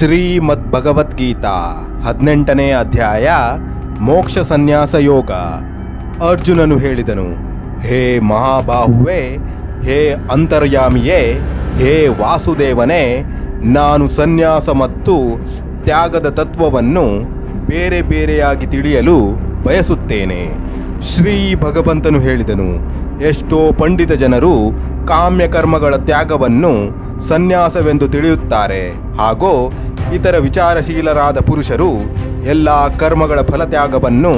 ಶ್ರೀಮದ್ ಭಗವದ್ಗೀತಾ ಹದಿನೆಂಟನೇ ಅಧ್ಯಾಯ ಮೋಕ್ಷ ಸನ್ಯಾಸ ಯೋಗ. ಅರ್ಜುನನು ಹೇಳಿದನು, ಹೇ ಮಹಾಬಾಹುವೆ, ಹೇ ಅಂತರ್ಯಾಮಿಯೇ, ಹೇ ವಾಸುದೇವನೇ, ನಾನು ಸನ್ಯಾಸ ಮತ್ತು ತ್ಯಾಗದ ತತ್ವವನ್ನು ಬೇರೆ ಬೇರೆಯಾಗಿ ತಿಳಿಯಲು ಬಯಸುತ್ತೇನೆ. ಶ್ರೀ ಭಗವಂತನು ಹೇಳಿದನು, ಎಷ್ಟೋ ಪಂಡಿತ ಜನರು ಕಾಮ್ಯಕರ್ಮಗಳ ತ್ಯಾಗವನ್ನು ಸನ್ಯಾಸವೆಂದು ತಿಳಿಯುತ್ತಾರೆ. ಹಾಗೂ ಇತರ ವಿಚಾರಶೀಲರಾದ ಪುರುಷರು ಎಲ್ಲ ಕರ್ಮಗಳ ಫಲತ್ಯಾಗವನ್ನು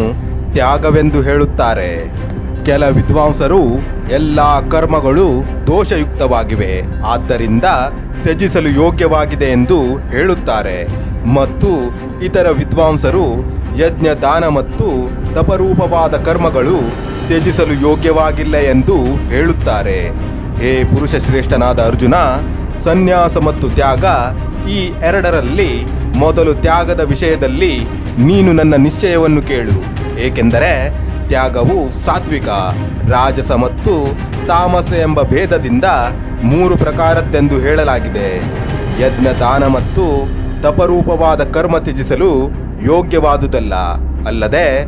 ತ್ಯಾಗವೆಂದು ಹೇಳುತ್ತಾರೆ. ಕೆಲ ವಿದ್ವಾಂಸರು ಎಲ್ಲ ಕರ್ಮಗಳು ದೋಷಯುಕ್ತವಾಗಿವೆ, ಆದ್ದರಿಂದ ತ್ಯಜಿಸಲು ಯೋಗ್ಯವಾಗಿದೆ ಎಂದು ಹೇಳುತ್ತಾರೆ. ಮತ್ತು ಇತರ ವಿದ್ವಾಂಸರು ಯಜ್ಞ ದಾನ ಮತ್ತು ತಪರೂಪವಾದ ಕರ್ಮಗಳು ತ್ಯಜಿಸಲು ಯೋಗ್ಯವಾಗಿಲ್ಲ ಎಂದು ಹೇಳುತ್ತಾರೆ. ಹೇ ಪುರುಷ ಶ್ರೇಷ್ಠನಾದ ಅರ್ಜುನ, ಸನ್ಯಾಸ ಮತ್ತು ತ್ಯಾಗ ಈ ಎರಡರಲ್ಲಿ ಮೊದಲು ತ್ಯಾಗದ ವಿಷಯದಲ್ಲಿ ನೀನು ನನ್ನ ನಿಶ್ಚಯವನ್ನು ಕೇಳು. ಏಕೆಂದರೆ ತ್ಯಾಗವು ಸಾತ್ವಿಕ, ರಾಜಸ ಮತ್ತು ತಾಮಸ ಎಂಬ ಭೇದದಿಂದ ಮೂರು ಪ್ರಕಾರದ್ದೆಂದು ಹೇಳಲಾಗಿದೆ. ಯಜ್ಞ ದಾನ ಮತ್ತು ತಪರೂಪವಾದ ಕರ್ಮ ತ್ಯಜಿಸಲು ಯೋಗ್ಯವಾದುದಲ್ಲ. ಅಲ್ಲದೆ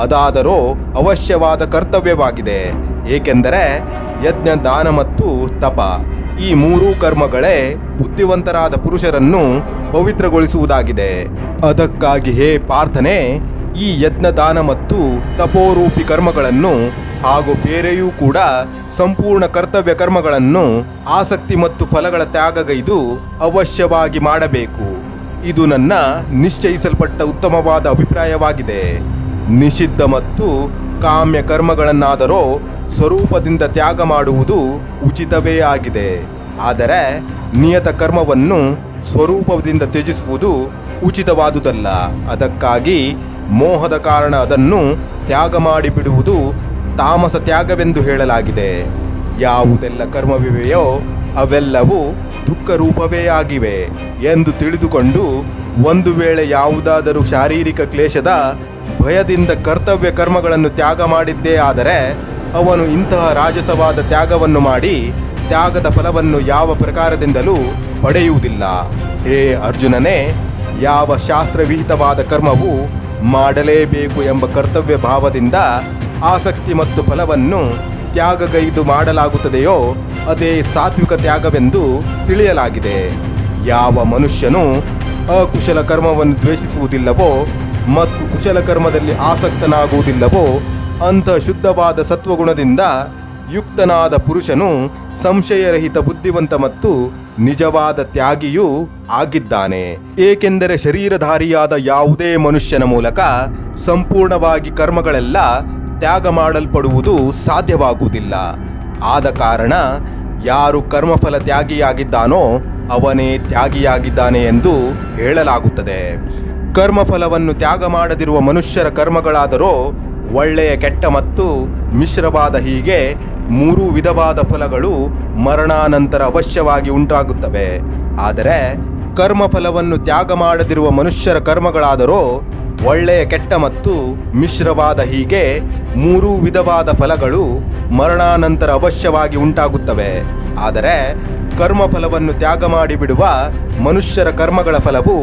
ಅದಾದರೋ ಅವಶ್ಯವಾದ ಕರ್ತವ್ಯವಾಗಿದೆ. ಏಕೆಂದರೆ ಯಜ್ಞ ದಾನ ಮತ್ತು ತಪ ಈ ಮೂರೂ ಕರ್ಮಗಳೇ ಬುದ್ಧಿವಂತರಾದ ಪುರುಷರನ್ನು ಪವಿತ್ರಗೊಳಿಸುವುದಾಗಿದೆ. ಅದಕ್ಕಾಗಿ ಹೇ ಪ್ರಾರ್ಥನೆ ಈ ಯಜ್ಞದಾನ ಮತ್ತು ತಪೋರೂಪಿ ಕರ್ಮಗಳನ್ನು ಹಾಗೂ ಬೇರೆಯೂ ಕೂಡ ಸಂಪೂರ್ಣ ಕರ್ತವ್ಯ ಕರ್ಮಗಳನ್ನು ಆಸಕ್ತಿ ಮತ್ತು ಫಲಗಳ ತ್ಯಾಗಗೈದು ಅವಶ್ಯವಾಗಿ ಮಾಡಬೇಕು. ಇದು ನನ್ನ ನಿಶ್ಚಯಿಸಲ್ಪಟ್ಟ ಉತ್ತಮವಾದ ಅಭಿಪ್ರಾಯವಾಗಿದೆ. ನಿಷಿದ್ಧ ಮತ್ತು ಕಾಮ್ಯ ಕರ್ಮಗಳನ್ನಾದರೂ ಸ್ವರೂಪದಿಂದ ತ್ಯಾಗ ಮಾಡುವುದು ಉಚಿತವೇ ಆಗಿದೆ. ಆದರೆ ನಿಯತ ಕರ್ಮವನ್ನು ಸ್ವರೂಪದಿಂದ ತ್ಯಜಿಸುವುದು ಉಚಿತವಾದುದಲ್ಲ. ಅದಕ್ಕಾಗಿ ಮೋಹದ ಕಾರಣ ಅದನ್ನು ತ್ಯಾಗ ಮಾಡಿಬಿಡುವುದು ತಾಮಸ ತ್ಯಾಗವೆಂದು ಹೇಳಲಾಗಿದೆ. ಯಾವುದೆಲ್ಲ ಕರ್ಮವಿವೆಯೋ ಅವೆಲ್ಲವೂ ದುಃಖ ರೂಪವೇ ಆಗಿವೆ ಎಂದು ತಿಳಿದುಕೊಂಡು ಒಂದು ವೇಳೆ ಯಾವುದಾದರೂ ಶಾರೀರಿಕ ಕ್ಲೇಶದ ಭಯದಿಂದ ಕರ್ತವ್ಯ ಕರ್ಮಗಳನ್ನು ತ್ಯಾಗ ಮಾಡಿದ್ದೇ ಆದರೆ ಅವನು ಇಂತಹ ರಾಜಸವಾದ ತ್ಯಾಗವನ್ನು ಮಾಡಿ ತ್ಯಾಗದ ಫಲವನ್ನು ಯಾವ ಪ್ರಕಾರದಿಂದಲೂ ಪಡೆಯುವುದಿಲ್ಲ. ಹೇ ಅರ್ಜುನನೇ, ಯಾವ ಶಾಸ್ತ್ರವಿಹಿತವಾದ ಕರ್ಮವು ಮಾಡಲೇಬೇಕು ಎಂಬ ಕರ್ತವ್ಯ ಭಾವದಿಂದ ಆಸಕ್ತಿ ಮತ್ತು ಫಲವನ್ನು ತ್ಯಾಗಗೈದು ಮಾಡಲಾಗುತ್ತದೆಯೋ ಅದೇ ಸಾತ್ವಿಕ ತ್ಯಾಗವೆಂದು ತಿಳಿಯಲಾಗಿದೆ. ಯಾವ ಮನುಷ್ಯನು ಅಕುಶಲ ಕರ್ಮವನ್ನು ದ್ವೇಷಿಸುವುದಿಲ್ಲವೋ ಮತ್ತು ಕುಶಲ ಕರ್ಮದಲ್ಲಿ ಆಸಕ್ತನಾಗುವುದಿಲ್ಲವೋ ಅಂಥ ಶುದ್ಧವಾದ ಸತ್ವಗುಣದಿಂದ ಯುಕ್ತನಾದ ಪುರುಷನು ಸಂಶಯರಹಿತ ಬುದ್ಧಿವಂತ ಮತ್ತು ನಿಜವಾದ ತ್ಯಾಗಿಯೂ ಆಗಿದ್ದಾನೆ. ಏಕೆಂದರೆ ಶರೀರಧಾರಿಯಾದ ಯಾವುದೇ ಮನುಷ್ಯನ ಮೂಲಕ ಸಂಪೂರ್ಣವಾಗಿ ಕರ್ಮಗಳೆಲ್ಲ ತ್ಯಾಗ ಮಾಡಲ್ಪಡುವುದು ಸಾಧ್ಯವಾಗುವುದಿಲ್ಲ. ಆದ ಕಾರಣ ಯಾರು ಕರ್ಮಫಲ ತ್ಯಾಗಿಯಾಗಿದ್ದಾನೋ ಅವನೇ ತ್ಯಾಗಿಯಾಗಿದ್ದಾನೆ ಎಂದು ಹೇಳಲಾಗುತ್ತದೆ. ಕರ್ಮಫಲವನ್ನು ತ್ಯಾಗ ಮಾಡದಿರುವ ಮನುಷ್ಯರ ಕರ್ಮಗಳಾದರೂ ಒಳ್ಳೆಯ ಕೆಟ್ಟ ಮತ್ತು ಮಿಶ್ರವಾದ ಹೀಗೆ ಮೂರು ವಿಧವಾದ ಫಲಗಳು ಮರಣಾನಂತರ ಅವಶ್ಯವಾಗಿ ಉಂಟಾಗುತ್ತವೆ. ಆದರೆ ಕರ್ಮಫಲವನ್ನು ತ್ಯಾಗ ಮಾಡದಿರುವ ಮನುಷ್ಯರ ಕರ್ಮಗಳಾದರೂ ಒಳ್ಳೆಯ ಕೆಟ್ಟ ಮತ್ತು ಮಿಶ್ರವಾದ ಹೀಗೆ ಮೂರು ವಿಧವಾದ ಫಲಗಳು ಮರಣಾನಂತರ ಅವಶ್ಯವಾಗಿ ಉಂಟಾಗುತ್ತವೆ. ಆದರೆ ಕರ್ಮಫಲವನ್ನು ತ್ಯಾಗ ಮಾಡಿಬಿಡುವ ಮನುಷ್ಯರ ಕರ್ಮಗಳ ಫಲವು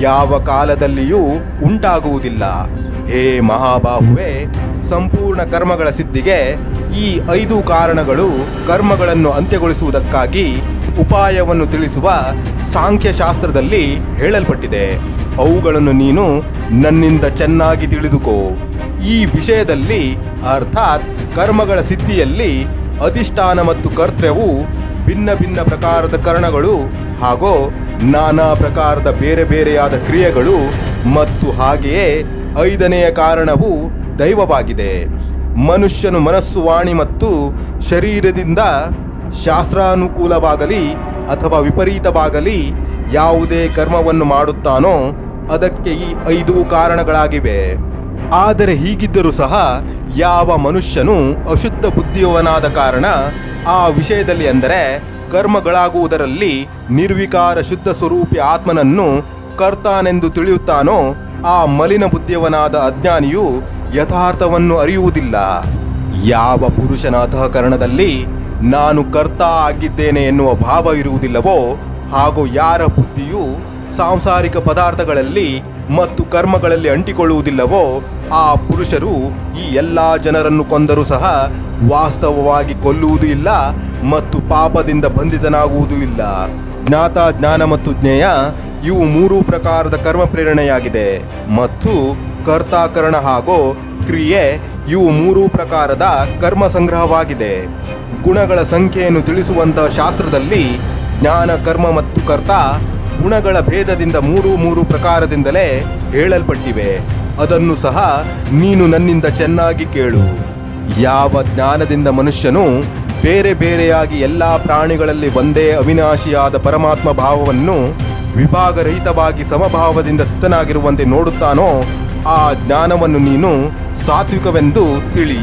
ಯಾವ ಕಾಲದಲ್ಲಿಯೂ ಉಂಟಾಗುವುದಿಲ್ಲ. ಹೇ ಮಹಾಬಾಹುವೆ, ಸಂಪೂರ್ಣ ಕರ್ಮಗಳ ಸಿದ್ಧಿಗೆ ಈ ಐದು ಕಾರಣಗಳು ಕರ್ಮಗಳನ್ನು ಅಂತ್ಯಗೊಳಿಸುವುದಕ್ಕಾಗಿ ಉಪಾಯವನ್ನು ತಿಳಿಸುವ ಸಾಂಖ್ಯಶಾಸ್ತ್ರದಲ್ಲಿ ಹೇಳಲ್ಪಟ್ಟಿದೆ. ಅವುಗಳನ್ನು ನೀನು ನನ್ನಿಂದ ಚೆನ್ನಾಗಿ ತಿಳಿದುಕೋ. ಈ ವಿಷಯದಲ್ಲಿ ಅರ್ಥಾತ್ ಕರ್ಮಗಳ ಸಿದ್ಧಿಯಲ್ಲಿ ಅಧಿಷ್ಠಾನ ಮತ್ತು ಕರ್ತೃವು ಭಿನ್ನ ಭಿನ್ನ ಪ್ರಕಾರದ ಕರ್ಣಗಳು ಹಾಗೂ ನಾನಾ ಪ್ರಕಾರದ ಬೇರೆ ಬೇರೆಯಾದ ಕ್ರಿಯೆಗಳು ಮತ್ತು ಹಾಗೆಯೇ ಐದನೆಯ ಕಾರಣವು ದೈವವಾಗಿದೆ. ಮನುಷ್ಯನು ಮನಸ್ಸು, ವಾಣಿ ಮತ್ತು ಶರೀರದಿಂದ ಶಾಸ್ತ್ರಾನುಕೂಲವಾಗಲಿ ಅಥವಾ ವಿಪರೀತವಾಗಲಿ ಯಾವುದೇ ಕರ್ಮವನ್ನು ಮಾಡುತ್ತಾನೋ ಅದಕ್ಕೆ ಈ ಐದು ಕಾರಣಗಳಾಗಿವೆ. ಆದರೆ ಹೀಗಿದ್ದರೂ ಸಹ ಯಾವ ಮನುಷ್ಯನು ಅಶುದ್ಧ ಬುದ್ಧಿಯವನಾದ ಕಾರಣ ಆ ವಿಷಯದಲ್ಲಿ ಅಂದರೆ ಕರ್ಮಗಳಾಗುವುದರಲ್ಲಿ ನಿರ್ವಿಕಾರ ಶುದ್ಧ ಸ್ವರೂಪಿ ಆತ್ಮನನ್ನು ಕರ್ತಾನೆಂದು ತಿಳಿಯುತ್ತಾನೋ ಆ ಮಲಿನ ಬುದ್ಧಿಯವನಾದ ಅಜ್ಞಾನಿಯು ಯಥಾರ್ಥವನ್ನು ಅರಿಯುವುದಿಲ್ಲ. ಯಾವ ಪುರುಷನ ಅಂತಃಕರಣದಲ್ಲಿ ನಾನು ಕರ್ತ ಆಗಿದ್ದೇನೆ ಎನ್ನುವ ಭಾವ ಇರುವುದಿಲ್ಲವೋ, ಹಾಗೂ ಯಾರ ಬುದ್ಧಿಯು ಸಾಂಸಾರಿಕ ಪದಾರ್ಥಗಳಲ್ಲಿ ಮತ್ತು ಕರ್ಮಗಳಲ್ಲಿ ಅಂಟಿಕೊಳ್ಳುವುದಿಲ್ಲವೋ, ಆ ಪುರುಷರು ಈ ಎಲ್ಲ ಜನರನ್ನು ಕೊಂದರೂ ಸಹ ವಾಸ್ತವವಾಗಿ ಕೊಲ್ಲುವುದೂ ಇಲ್ಲ ಮತ್ತು ಪಾಪದಿಂದ ಬಂಧಿತನಾಗುವುದೂ ಇಲ್ಲ. ಜ್ಞಾತ ಜ್ಞಾನ ಮತ್ತು ಜ್ಞೇಯ ಇವು ಮೂರು ಪ್ರಕಾರದ ಕರ್ಮ ಪ್ರೇರಣೆಯಾಗಿದೆ. ಮತ್ತು ಕರ್ತಾಕರಣ ಹಾಗೂ ಕ್ರಿಯೆ ಇವು ಮೂರು ಪ್ರಕಾರದ ಕರ್ಮ ಸಂಗ್ರಹವಾಗಿದೆ. ಗುಣಗಳ ಸಂಖ್ಯೆಯನ್ನು ತಿಳಿಸುವಂತಹ ಶಾಸ್ತ್ರದಲ್ಲಿ ಜ್ಞಾನ, ಕರ್ಮ ಮತ್ತು ಕರ್ತ ಗುಣಗಳ ಭೇದದಿಂದ ಮೂರು ಮೂರು ಪ್ರಕಾರದಿಂದಲೇ ಹೇಳಲ್ಪಟ್ಟಿವೆ. ಅದನ್ನು ಸಹ ನೀನು ನನ್ನಿಂದ ಚೆನ್ನಾಗಿ ಕೇಳು. ಯಾವ ಜ್ಞಾನದಿಂದ ಮನುಷ್ಯನು ಬೇರೆ ಬೇರೆಯಾಗಿ ಎಲ್ಲ ಪ್ರಾಣಿಗಳಲ್ಲಿ ಒಂದೇ ಅವಿನಾಶಿಯಾದ ಪರಮಾತ್ಮ ಭಾವವನ್ನು ವಿಭಾಗರಹಿತವಾಗಿ ಸಮಭಾವದಿಂದ ಸ್ಥಿತನಾಗಿರುವಂತೆ ನೋಡುತ್ತಾನೋ ಆ ಜ್ಞಾನವನ್ನು ನೀನು ಸಾತ್ವಿಕವೆಂದು ತಿಳಿ.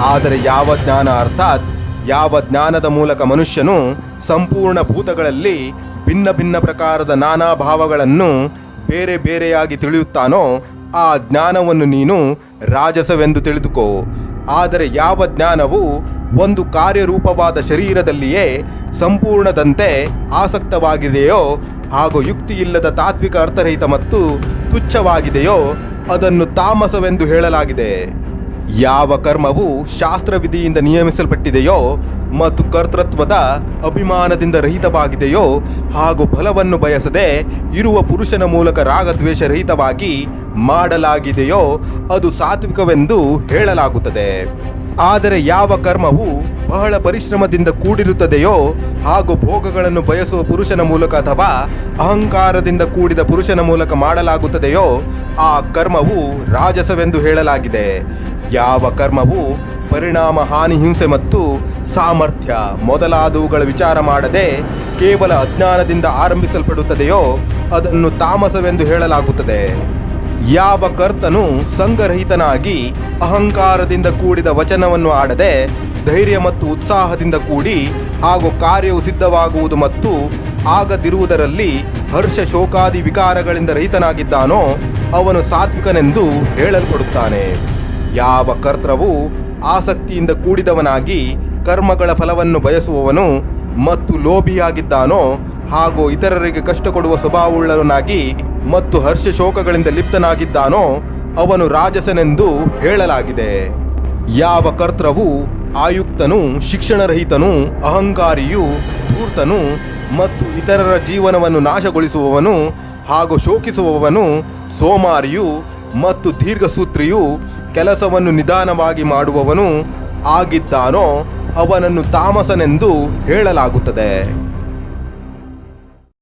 ಆದರೆ ಯಾವ ಜ್ಞಾನ ಅರ್ಥಾತ್ ಯಾವ ಜ್ಞಾನದ ಮೂಲಕ ಮನುಷ್ಯನು ಸಂಪೂರ್ಣ ಭೂತಗಳಲ್ಲಿ ಭಿನ್ನ ಭಿನ್ನ ಪ್ರಕಾರದ ನಾನಾ ಭಾವಗಳನ್ನು ಬೇರೆ ಬೇರೆಯಾಗಿ ತಿಳಿಯುತ್ತಾನೋ ಆ ಜ್ಞಾನವನ್ನು ನೀನು ರಾಜಸವೆಂದು ತಿಳಿದುಕೋ. ಆದರೆ ಯಾವ ಜ್ಞಾನವು ಒಂದು ಕಾರ್ಯರೂಪವಾದ ಶರೀರದಲ್ಲಿಯೇ ಸಂಪೂರ್ಣದಂತೆ ಆಸಕ್ತವಾಗಿದೆಯೋ ಹಾಗೂ ಯುಕ್ತಿಯಿಲ್ಲದ ತಾತ್ವಿಕ ಅರ್ಥರಹಿತ ಮತ್ತು ತುಚ್ಛವಾಗಿದೆಯೋ ಅದನ್ನು ತಾಮಸವೆಂದು ಹೇಳಲಾಗಿದೆ. ಯಾವ ಕರ್ಮವು ಶಾಸ್ತ್ರವಿಧಿಯಿಂದ ನಿಯಮಿಸಲ್ಪಟ್ಟಿದೆಯೋ ಮತ್ತು ಕರ್ತೃತ್ವದ ಅಭಿಮಾನದಿಂದ ರಹಿತವಾಗಿದೆಯೋ ಹಾಗೂ ಫಲವನ್ನು ಬಯಸದೆ ಇರುವ ಪುರುಷನ ಮೂಲಕ ರಾಗದ್ವೇಷರಹಿತವಾಗಿ ಮಾಡಲಾಗಿದೆಯೋ ಅದು ಸಾತ್ವಿಕವೆಂದು ಹೇಳಲಾಗುತ್ತದೆ. ಆದರೆ ಯಾವ ಕರ್ಮವು ಬಹಳ ಪರಿಶ್ರಮದಿಂದ ಕೂಡಿರುತ್ತದೆಯೋ ಹಾಗೂ ಭೋಗಗಳನ್ನು ಬಯಸುವ ಪುರುಷನ ಮೂಲಕ ಅಥವಾ ಅಹಂಕಾರದಿಂದ ಕೂಡಿದ ಪುರುಷನ ಮೂಲಕ ಮಾಡಲಾಗುತ್ತದೆಯೋ, ಆ ಕರ್ಮವು ರಾಜಸವೆಂದು ಹೇಳಲಾಗಿದೆ. ಯಾವ ಕರ್ಮವು ಪರಿಣಾಮ, ಹಾನಿ, ಹಿಂಸೆ ಮತ್ತು ಸಾಮರ್ಥ್ಯ ಮೊದಲಾದವುಗಳ ವಿಚಾರ ಮಾಡದೆ ಕೇವಲ ಅಜ್ಞಾನದಿಂದ ಆರಂಭಿಸಲ್ಪಡುತ್ತದೆಯೋ, ಅದನ್ನು ತಾಮಸವೆಂದು ಹೇಳಲಾಗುತ್ತದೆ. ಯಾವ ಕರ್ತನು ಸಂಘರಹಿತನಾಗಿ ಅಹಂಕಾರದಿಂದ ಕೂಡಿದ ವಚನವನ್ನು ಆಡದೆ ಧೈರ್ಯ ಮತ್ತು ಉತ್ಸಾಹದಿಂದ ಕೂಡಿ ಹಾಗೂ ಕಾರ್ಯವು ಸಿದ್ಧವಾಗುವುದು ಮತ್ತು ಆಗದಿರುವುದರಲ್ಲಿ ಹರ್ಷ ಶೋಕಾದಿ ವಿಕಾರಗಳಿಂದ ರಹಿತನಾಗಿದ್ದಾನೋ ಅವನು ಸಾತ್ವಿಕನೆಂದು ಹೇಳಲ್ಪಡುತ್ತಾನೆ. ಯಾವ ಕರ್ತೃವು ಆಸಕ್ತಿಯಿಂದ ಕೂಡಿದವನಾಗಿ ಕರ್ಮಗಳ ಫಲವನ್ನು ಬಯಸುವವನು ಮತ್ತು ಲೋಭಿಯಾಗಿದ್ದಾನೋ ಹಾಗೂ ಇತರರಿಗೆ ಕಷ್ಟ ಕೊಡುವ ಸ್ವಭಾವವುಳ್ಳವನಾಗಿ ಮತ್ತು ಹರ್ಷ ಶೋಕಗಳಿಂದ ಲಿಪ್ತನಾಗಿದ್ದಾನೋ ಅವನು ರಾಜಸನೆಂದು ಹೇಳಲಾಗಿದೆ. ಯಾವ ಕರ್ತೃವು, ಆಯುಕ್ತನು, ಶಿಕ್ಷಣರಹಿತನು, ಅಹಂಕಾರಿಯು, ಧೂರ್ತನು ಮತ್ತು ಇತರರ ಜೀವನವನ್ನು ನಾಶಗೊಳಿಸುವವನು ಹಾಗೂ ಶೋಕಿಸುವವನು ಸೋಮಾರಿಯು ಮತ್ತು ದೀರ್ಘಸೂತ್ರಿಯು ಕೆಲಸವನ್ನು ನಿಧಾನವಾಗಿ ಮಾಡುವವನು ಆಗಿದ್ದಾನೋ ಅವನನ್ನು ತಾಮಸನೆಂದು ಹೇಳಲಾಗುತ್ತದೆ.